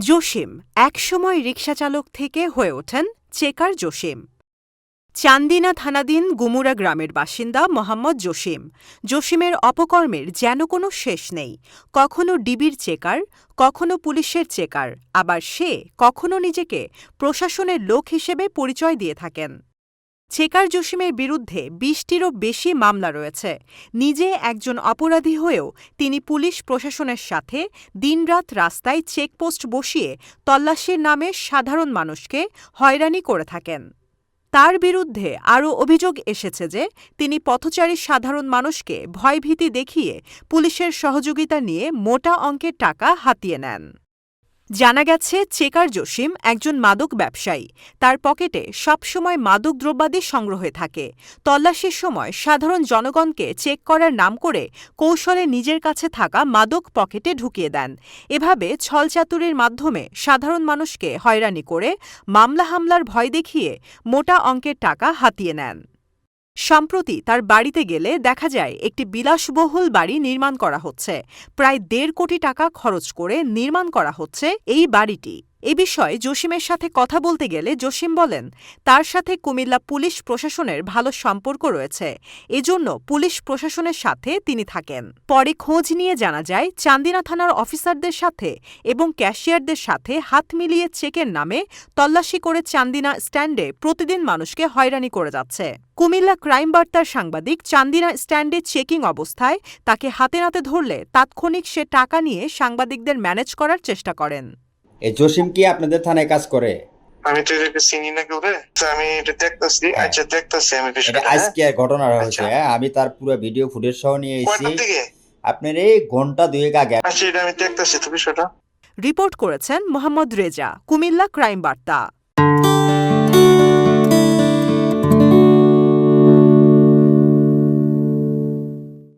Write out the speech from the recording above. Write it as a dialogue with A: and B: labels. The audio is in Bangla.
A: জসিম একসময় রিকশাচালক থেকে হয়ে ওঠেন চেকার জসিম। চান্দিনা থানাদিন গুমুরা গ্রামের বাসিন্দা মোহাম্মদ জসিম। জসিমের অপকর্মের যেন কোনো শেষ নেই। কখনো ডিবির চেকার, কখনো পুলিশের চেকার, আবার সে কখনো নিজেকে প্রশাসনের লোক হিসেবে পরিচয় দিয়ে থাকেন। চেকার জসিমের বিরুদ্ধে বিশটিরও বেশি মামলা রয়েছে। নিজে একজন অপরাধী হয়েও তিনি পুলিশ প্রশাসনের সাথে দিনরাত রাস্তায় চেকপোস্ট বসিয়ে তল্লাশির নামে সাধারণ মানুষকে হয়রানি করে থাকেন। তার বিরুদ্ধে আরও অভিযোগ এসেছে যে তিনি পথচারী সাধারণ মানুষকে ভয়ভীতি দেখিয়ে পুলিশের সহযোগিতা নিয়ে মোটা অঙ্কের টাকা হাতিয়ে নেন। জানা গেছে, চেকার জসিম একজন মাদক ব্যবসায়ী। তার পকেটে সবসময় মাদক দ্রব্যাদি সংগ্রহে থাকে। তল্লাশির সময় সাধারণ জনগণকে চেক করার নাম করে কৌশলে নিজের কাছে থাকা মাদক পকেটে ঢুকিয়ে দেন। এভাবে ছলচাতুরির মাধ্যমে সাধারণ মানুষকে হয়রানি করে মামলা হামলার ভয় দেখিয়ে মোটা অঙ্কের টাকা হাতিয়ে নেন। সম্প্রতি তার বাড়িতে গেলে দেখা যায় একটি বিলাসবহুল বাড়ি নির্মাণ করা হচ্ছে। প্রায় দেড় কোটি টাকা খরচ করে নির্মাণ করা হচ্ছে এই বাড়িটি। এ বিষয়ে জসিমের সাথে কথা বলতে গেলে জসিম বলেন, তার সাথে কুমিল্লা পুলিশ প্রশাসনের ভালো সম্পর্ক রয়েছে, এজন্য পুলিশ প্রশাসনের সাথে তিনি থাকেন। পরে খোঁজ নিয়ে জানা যায়, চান্দিনা থানার অফিসারদের সাথে এবং ক্যাশিয়ারদের সাথে হাত মিলিয়ে চেকের নামে তল্লাশি করে চান্দিনা স্ট্যান্ডে প্রতিদিন মানুষকে হয়রানি করে যাচ্ছে। কুমিল্লা ক্রাইম বার্তার সাংবাদিক চান্দিনা স্ট্যান্ডে চেকিং অবস্থায় তাকে হাতে নাতে ধরলে তাৎক্ষণিক সে টাকা নিয়ে সাংবাদিকদের ম্যানেজ করার চেষ্টা করেন।
B: এই জসিম কি আপনাদের থানায় কাজ করে?
C: আমি তো এটাকে চিনি না কেউ আমি এটা দেখতাছি।
B: হ্যাঁ।
C: আচ্ছা দেখতাছি আমি বিষয়টা হ্যাঁ?
B: আজকে ঘটনা হয়েছে।
C: আচ্ছা।
B: হ্যাঁ আমি তার পুরো ভিডিও ফুটেজ সহ নিয়ে এসেছি। আপনার এই ঘণ্টা দুয়েক আগে।
C: আচ্ছা এটা আমি দেখতাছি তো বিষয়টা।
A: রিপোর্ট করেছেন মোহাম্মদ রেজা কুমিল্লা ক্রাইম বার্তা।